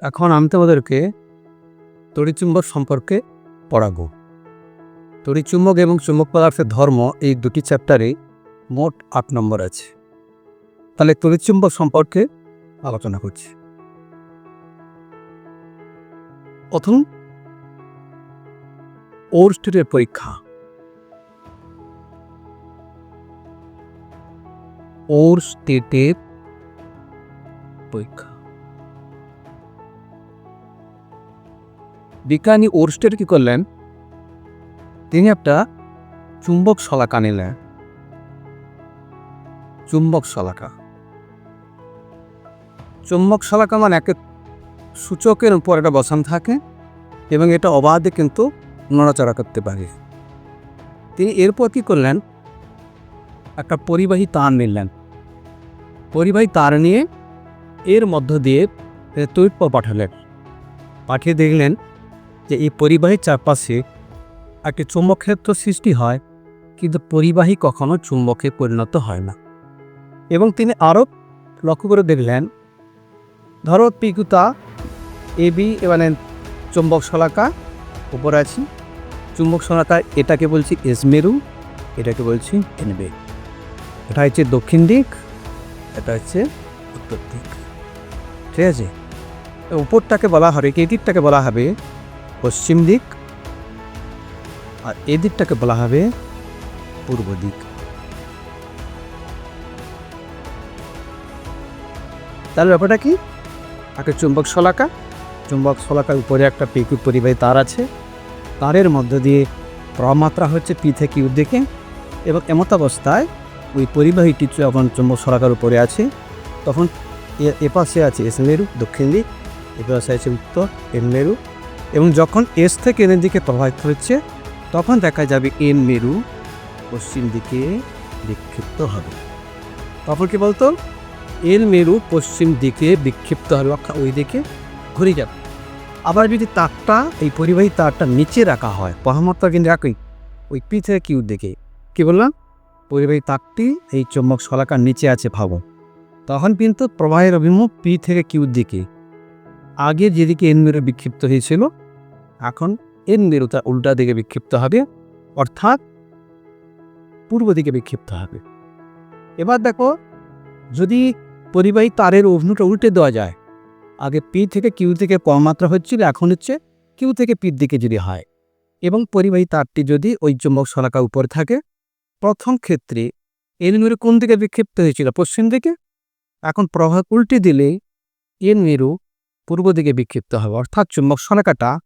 এখন আমি তোমাদেরকে তড়িৎচুম্বক সম্পর্কে পড়াবো। তড়িৎচুম্বক এবং চুম্বক পদার্থের ধর্ম এই দুটি চ্যাপ্টারে মোট আট নম্বর আছে। তাহলে তড়িৎচুম্বক সম্পর্কে আলোচনা করছি। প্রথম ওর স্টেটের পরীক্ষা। ওর স্টেটের পরীক্ষা। বিজ্ঞানী ওরস্টের কি করলেন? তিনি একটা চুম্বক শলাকা নিলেন। চুম্বক শলাকা। চুম্বক শলাকা মানে একটা সূচকের উপর একটা বসান থাকে এবং এটা অবাধে কিন্তু নড়াচড়া করতে পারে। তিনি এরপর কি করলেন? একটা পরিবাহী তার নিলেন। পরিবাহী তার নিয়ে এর মধ্য দিয়ে তৈরি পাঠালেন। পাঠিয়ে দেখলেন যে এই পরিবাহীর চারপাশে একটি চুম্বক ক্ষেত্র সৃষ্টি হয়, কিন্তু পরিবাহী কখনো চুম্বকে পরিণত হয় না। এবং তিনি আরও লক্ষ্য করে দেখলেন, ধরো পিকুতা এবি মানে চুম্বক শলাকা উপরে আছি। চুম্বক শলাকা এটাকে বলছি এসমেরু এটাকে বলছি এনবে। এটা হচ্ছে দক্ষিণ দিক, এটা হচ্ছে উত্তর দিক। ঠিক আছে? উপরটাকে বলা হবে দিকটাকে বলা হবে পশ্চিম দিক আর এদিকটাকে বলা হবে পূর্ব দিক। তাহলে ব্যাপারটা কি? একটা চুম্বক শলাকা, চুম্বক শলাকার উপরে একটা পিকু পরিবাহী তার আছে। তারের মধ্য দিয়ে প্রমাত্রা হচ্ছে পি থেকে ইউ দিকে এবং এমত অবস্থায় ওই পরিবাহীটি যখন চুম্বক শলাকার উপরে আছে, তখন এ- এপাশে আছে এস মেরু দক্ষিণ দিক এপাশে আছে উত্তর এন মেরু এবং যখন এস থেকে এনের দিকে প্রবাহিত হচ্ছে, তখন দেখা যাবে এন মেরু পশ্চিম দিকে বিক্ষিপ্ত হবে। তখন কি বলতো? এল মেরু পশ্চিম দিকে বিক্ষিপ্ত হবে, অর্থাৎ ওই দিকে ঘুরে যাবে। আবার যদি তারটা, এই পরিবাহী তারটা নিচে রাখা হয় পরামর্তা কিন্তু একই, ওই পি থেকে কিউ দিকে, কি বললাম? পরিবাহী তারটি এই চুম্বক শলাকার নিচে আছে ভাবো। তখন কিন্তু প্রবাহের অভিমুখ পি থেকে কিউর দিকে আগে যেদিকে এন মেরু বিক্ষিপ্ত হয়েছিল, এখন এন মেরু তার উল্টা দিকে বিক্ষিপ্ত হবে, অর্থাৎ পূর্ব দিকে বিক্ষিপ্ত হবে। এবার দেখো, যদি পরিবাহী তারের অভিমুখটা উল্টে দেওয়া যায়, আগে পি থেকে কিউ থেকে কম মাত্রা হচ্ছিল, এখন হচ্ছে কিউ থেকে পির দিকে যদি হয়। এবং পরিবাহী তারটি যদি ওই চুম্বক শলাকা উপরে থাকে, প্রথম ক্ষেত্রে এন মেরু কোন দিকে বিক্ষিপ্ত হয়েছিল? পশ্চিম দিকে। এখন প্রভাব উল্টে দিলে এন মেরু পূর্ব দিকে বিক্ষিপ্ত হবে। অর্থাৎ চুম্বক শলাকাটা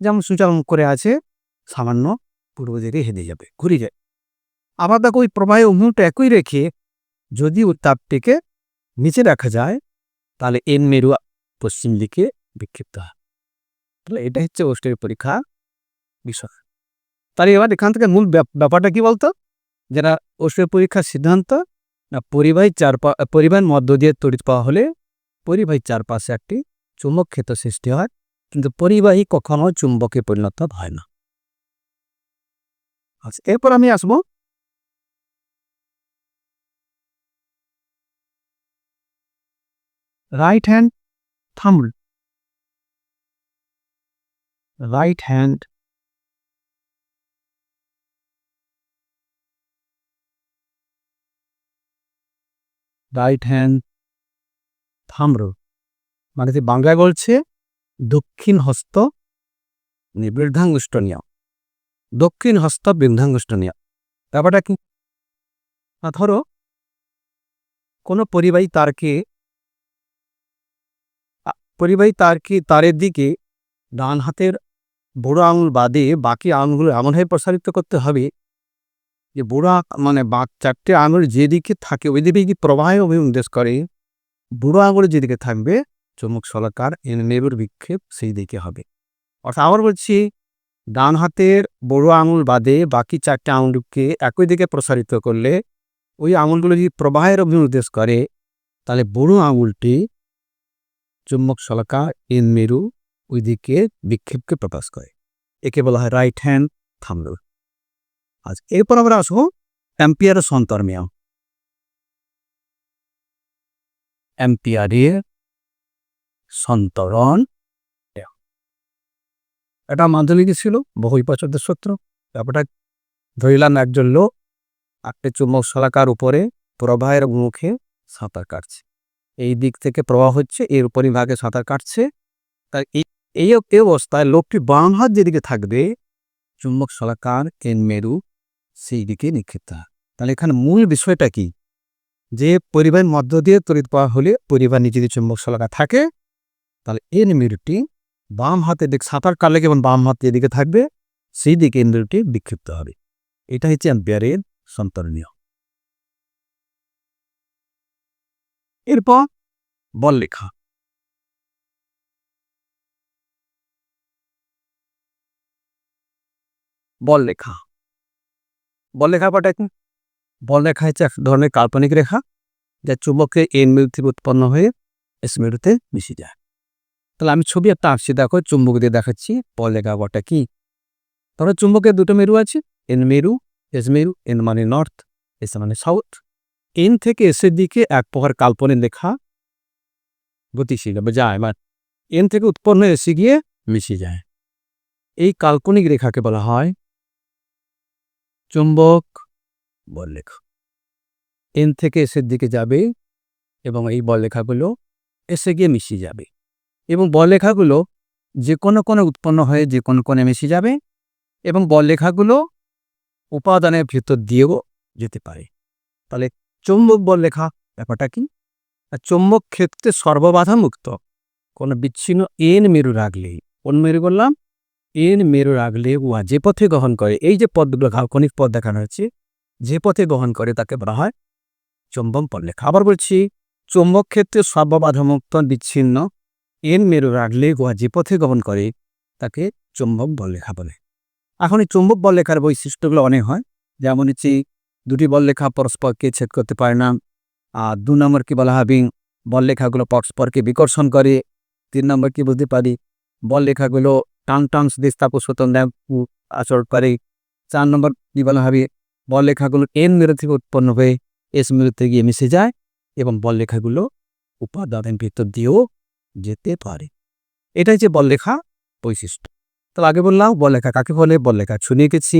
যেমন সূচালন করে আছে, সামান্য পূর্ব দিকে হেঁটে যাবে, ঘুরে যায়। আবার দেখো ওই প্রবাহের অভিমুখটা একই রেখে যদি উত্তাপটিকে নিচে রাখা যায়, তাহলে এন মেরু পশ্চিম দিকে বিক্ষিপ্ত হয়। তাহলে এটা হচ্ছে ওস্টের পরীক্ষা বিষয়। তাহলে এবার এখান থেকে মূল ব্যাপ- ব্যাপারটা কি বলতো? যেটা ওস্টের পরীক্ষার সিদ্ধান্ত না, পরিবাহী চারপা, পরিবাহীর মধ্য দিয়ে তড়িৎ পাওয়া হলে পরিবাহীর চারপাশে একটি চুম্বক ক্ষেত্র সৃষ্টি হয়, কিন্তু পরিবাহী কখনো চুম্বকে পরিণত হয় না। আচ্ছা এরপর আমি আসব। Right hand thumb right hand right hand thumb মানে যে বাংলায় বলছে, দক্ষিণ হস্ত মানে বৃদ্ধাঙ্গুষ্টনীয় দক্ষিণ হস্ত বৃদ্ধাঙ্গুষ্টনীয় ব্যাপারটা কি? ধরো, কোনো পরিবাহী তারকে পরিবাহী তারকে, তারের দিকে ডান হাতের বুড়ো আঙুল বাদে বাকি আঙুলগুলো এমনভাবে প্রসারিত করতে হবে যে বুড়ো মানে বাঁ, চারটে আঙুল যেদিকে থাকে ওই দিকে কি প্রবাহে অভিনির্দেশ করে? বুড়ো আঙুল যেদিকে থাকবে চমক শলাকার এন মেরুর বিক্ষেপ সেই দিকে হবে। অর্থাৎ আবার বলছি, ডান হাতের বড় আঙুল বাদে বাকি চারটে আঙুলকে একই দিকে প্রসারিত করলে ওই আঙুলগুলো যদি প্রবাহের অভিনির্দেশ করে, তাহলে বড় আঙুলটি চুম্বক শলাকা এন মেরু ওই দিকে বিক্ষেপকে প্রকাশ করে। একে বলা হয় রাইট হ্যান্ড থামল আজ এরপর আমরা আসব অ্যাম্পিয়ারের সন্তর্মিয়া অ্যাম্পিয়ারের সন্তরণ। এটা মাধ্যমিক ছিল বহুই পছন্দের সূত্র। ব্যাপারটা ধরিলাম একজন লোক একটি চুম্বক শলাকার উপরে প্রবাহের মুখে সাঁতার কাটছে। এই দিক থেকে প্রবাহ হচ্ছে, এর উপরিভাগে সাঁতার কাটছে। তাই এই অবস্থায় লোকটি বাম হাত যেদিকে থাকবে, চুম্বক শলাকার এন মেরু সেই দিকে নিক্ষিপ্ত তাহলে এখানে মূল বিষয়টা কি? যে পরিবাহের মধ্য দিয়ে তড়িৎ প্রবাহ হলে পরিবার যদি চুম্বক শলাকা থাকে তাহলে এন মেরুটি বাম হাতের দিক সাঁতার কাটলে কেমন বাম হাত এদিকে থাকবে, সেই দিকে মেরুটি বিক্ষিপ্ত হবে। এটা হচ্ছে অ্যাম্পিয়ারের সন্তরণীয় এরপর বল লেখা। বল লেখা। বল লেখা পাটা বল রেখা হচ্ছে এক ধরনের কাল্পনিক রেখা যা চুম্বকের এন মেরু থেকে উৎপন্ন হয়ে এস মেরুতে মিশে যায়। তাহলে আমি ছবি একটা আঁকছি দেখো, চুম্বক দিয়ে দেখাচ্ছি। বল বটা কি? তাহলে চুম্বকের দুটো মেরু আছে, এন মেরু, এস মেরু, এন মানে নর্থ, এস মানে সাউথ। এন থেকে এসের দিকে এক প্রকার কাল্পনিক লেখা গতিশীল যায় মানে এন থেকে উৎপন্ন এসে গিয়ে মিশে যায়। এই কাল্পনিক রেখাকে বলা হয় চুম্বক বললেখা এন থেকে এসের দিকে যাবে এবং এই বললেখাগুলো এসে গিয়ে মিশে যাবে। এবং বললেখাগুলো যে কোনো কোণে উৎপন্ন হয়ে যে কোনো কোণে মিশে যাবে এবং বললেখাগুলো উপাদানের ভিতর দিয়েও যেতে পারে। তাহলে চুম্বক বললেখা ব্যাপারটা কি? চুম্বক ক্ষেত্রে সর্ববাধা মুক্ত কোনো বিচ্ছিন্ন এন মেরু রাখলেই কোন মেরু বললাম? এন মেরু রাখলে উহা যে পথে গ্রহণ করে, এই যে পদগুলো কাল্পনিক পদ দেখানো হচ্ছে যে পথে গ্রহণ করে তাকে বলা হয় চুম্বক বললেখা আবার বলছি, চুম্বক ক্ষেত্রে সর্ববাধামুক্ত, বিচ্ছিন্ন এন মেরু রাখলে গোয়া যে পথে গমন করে, তাকে চুম্বক বললেখা বলে। এখন এই চুম্বক বললেখার বৈশিষ্ট্যগুলো অনেক হয়। যেমন হচ্ছে, দুটি বললেখা পরস্পরকে ছেদ করতে পারে না। আর দু নম্বর কি বলা হবে বললেখাগুলো পরস্পরকে বিকর্ষণ করে। তিন নম্বর কি বলতে পারি বললেখাগুলো টান টান দিস্তাপ স্বতন আচরণ করে। চার নম্বর কি বলা হবে বললেখাগুলো এন মেরু থেকে উৎপন্ন হয়ে এস মেরুতে গিয়ে মিশে যায় এবং বললেখাগুলো উপাদানের ভিতর দিয়েও যেতে পারে। এটাই যে বললেখা বৈশিষ্ট্য। তাহলে আগে বললাম, বললেখা কাকে বলে? বললেখা শুনিয়ে গেছি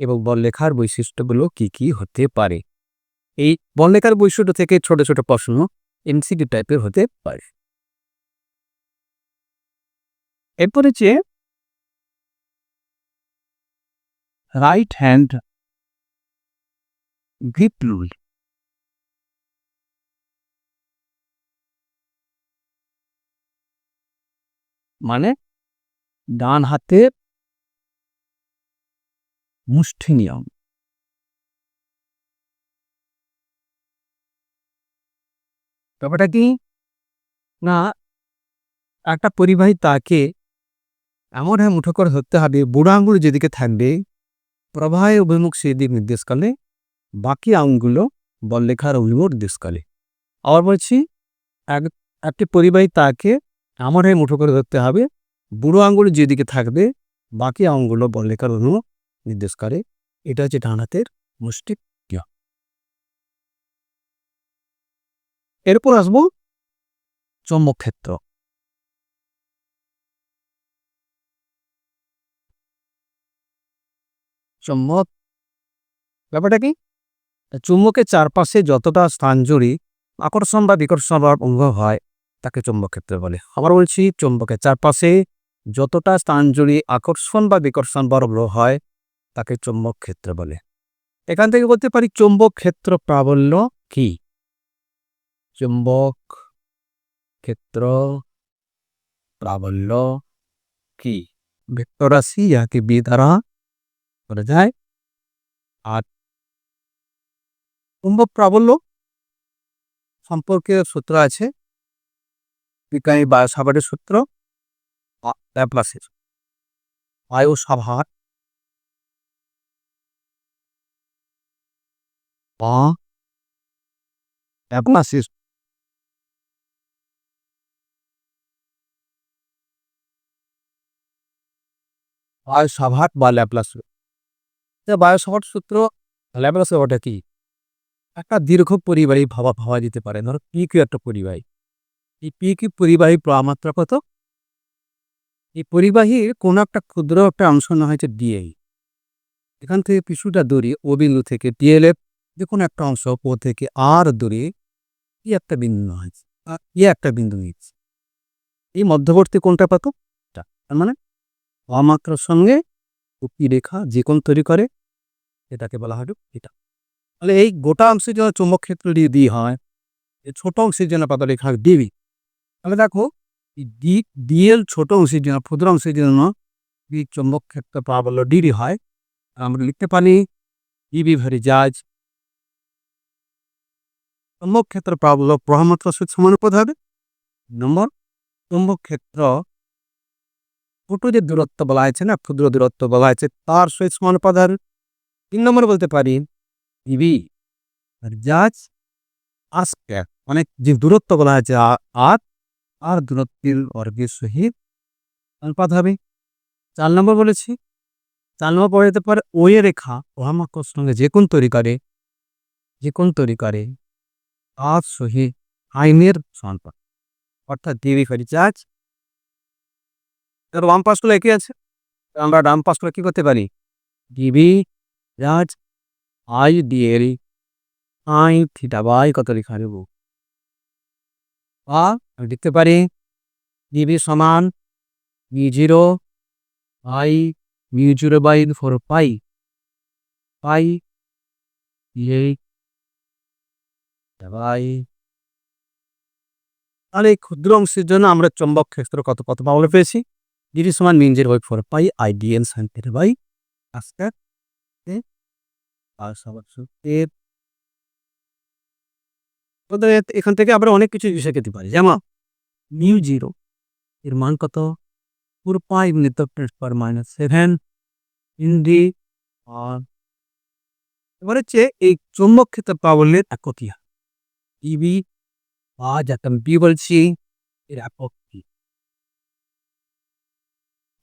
এবং বললেখার বৈশিষ্ট্যগুলো কি কি হতে পারে? এই বললেখার বৈশিষ্ট্য থেকে ছোট ছোট প্রশ্ন এমসিডি টাইপের হতে পারে। এরপরে যে রাইট হ্যান্ড গ্রিপ রুল। মানে ডান হাতে মুষ্টি নিয়ম। ব্যাপারটা কি? না, একটা পরিবাহী তাকে এমন হ্যাঁ মুঠো করে ধরতে হবে, বুড়ো আঙ্গুল যেদিকে থাকবে প্রবাহের অভিমুখ সেদিক নির্দেশ করে বাকি আঙ্গুলো বললেখার অভিমুখ নির্দেশ করে আবার বলছি, এক, একটি পরিবাহী তাকে এমন হয়ে মুঠো করে ধরতে হবে। বুড়ো আঙ্গুল যেদিকে থাকবে, বাকি আঙ্গুলো বললেখার অভিমুখ নির্দেশ করে। এটা হচ্ছে ডান হাতের মুষ্টি। ক্রিয়া এরপর আসব চৌম্বক ক্ষেত্র চুম্বক। ব্যাপারটা কি? চুম্বকের চারপাশে যতটা স্থান জুড়ে, আকর্ষণ বা বিকর্ষণ অনুভব হয় তাকে চুম্বক ক্ষেত্র বলে। আবার বলছি চুম্বকের চারপাশে যতটা স্থান জুড়ে আকর্ষণ বা বিকর্ষণ বা অনুভব হয়, তাকে চুম্বক ক্ষেত্র বলে। এখান থেকে বলতে পারি চুম্বক ক্ষেত্র প্রাবল্য কি? চুম্বক ক্ষেত্র প্রাবল্য কি? ভেক্টর রাশি যাকে বি দ্বারা করা যায়। আর চুম্বক প্রাবল্য সম্পর্কে সূত্র আছে। বিজ্ঞানী বায়ুসাভারের সূত্র ল্যাপ্লাসের। বায়ু সাভার। ল্যাপ্লাসের। বায়ুসাভার বা ল্যাপ্লাস বায়ুসাভার সূত্র ল্যাপ্লাসের ওটা কি? একটা দীর্ঘ পরিবারই ভাবা ভাবা যেতে পারে। ধরো কি কি একটা পরিবাহী। এই পি কি পরিবাহী প্রমাত্রা কত? এই পরিবাহীর কোন একটা ক্ষুদ্র একটা অংশ না হয়েছে ডিএই এখান থেকে পিছুটা দূরে ও বিন্দু থেকে ডিএলএফ যে কোনো একটা অংশ ও থেকে আর দূরে কি একটা বিন্দু হয়েছে আর ই একটা বিন্দু নিচ্ছে এই মধ্যবর্তী কোনটা পাতো তার মানে অমাত্রার সঙ্গে ও পি রেখা যে কোন তৈরি করে, এটাকে বলা হয় এটা তাহলে এই গোটা অংশের জন্য চুম্বক ক্ষেত্র দিয়ে হয়, এই ছোট অংশের জন্য পাতা হয় ডিবি তাহলে দেখো ডি, ডিএল ছোট অংশের জন্য, ক্ষুদ্র অংশের জন্য বি চুম্বক ক্ষেত্র প্রাবল্য ডিডি হয়। আমরা লিখতে পারি ডিবি ভেরি জাজ চুম্বক ক্ষেত্র প্রাবল্য প্রহমাত্রা সমানুপাত হবে। নম্বর, চুম্বক ক্ষেত্র ছোট যে দূরত্ব বলা হয়েছে না, ক্ষুদ্র দূরত্ব বলা হয়েছে, তার সহিত সমানুপাত হবে। তিন নম্বর বলতে পারি ডিবি জাজ আসকে অনেক যে দূরত্ব বলা হয়েছে আর আর দূরত্বের বর্গের সহিত অনুপাত হবে। চার নম্বর বলেছি, চার নম্বর পড়ে যেতে পারে ওয়ে রেখা ওহামাকর সঙ্গে যে কোন তৈরি করে, যে কোন তৈরি করে তার সহিত আইনের সমানুপাত। অর্থাৎ ডিবি ফেরি চার্জ এবার বাম পাশগুলো একই আছে, আমরা ডান পাশগুলো কি করতে পারি? DB charge I DL I theta by কত লেখা দেব? বা আমি লিখতে পারি ডিবি সমান B zero I mu zero by four pi pi তাহলে এই ক্ষুদ্র অংশের জন্য আমরা চম্বক ক্ষেত্র কত কত পাওয়া পেয়েছি? ডিবি সমান mean zero by four pi I DN sine theta by আজকে আর সবার এর এখান থেকে আমরা অনেক কিছু হিসেবে খেতে পারি। যেমন মিউ জিরো, এর মান কত? ফোর পাইভ নিতে পার মাইনাস সেভেন ইন্ডি আর এবার হচ্ছে এই চৌম্বক ক্ষেত্র প্রাবল্যের একতিয়া ইবি বা যাকে আমি বি বলছি, এর একক কি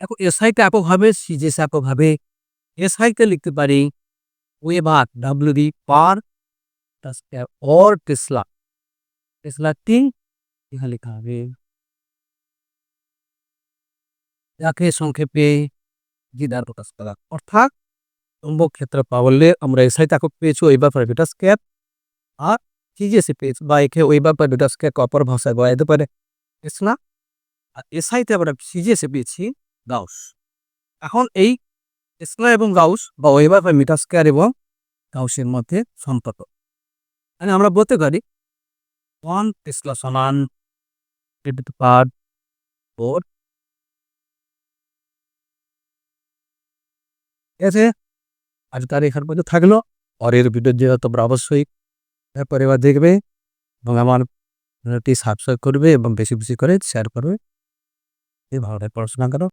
এখন এসআইতে একক হবে সিজেস একক হবে। এসআইতে লিখতে পারি weber W D per or tesla টেসলার তিন এখানে লেখা যাকে সংক্ষেপে দ্বিধার প্রকাশ করা অর্থাৎ চুম্বক ক্ষেত্র পাবলে আমরা এসআই তাকে পেয়েছি ওই ব্যাপারে ডেটাস ক্যাপ আর টিজিএসি পেয়েছি বা একে ওই ব্যাপারে ডেটাস ক্যাপ অপর ভাষায় বলা পারে টেসলা আর এসআইতে আমরা সিজিএসে পেয়েছি গাউস এখন এই টেসলা এবং গাউস বা ওয়েবার বা মিটাস্কেয়ার এবং গাউসের মধ্যে সম্পর্ক মানে আমরা বলতে পারি ওয়ান টেসলা সমান টেন টু পাওয়ার ফোর ঠিক আছে আজ তার এখান পর্যন্ত থাকল পরের ভিডিও যে তোমরা অবশ্যই তারপরে এবার দেখবে এবং আমার চ্যানেলটি সাবস্ক্রাইব করবে এবং বেশি বেশি করে শেয়ার করবে এই ভালো পড়াশোনা করো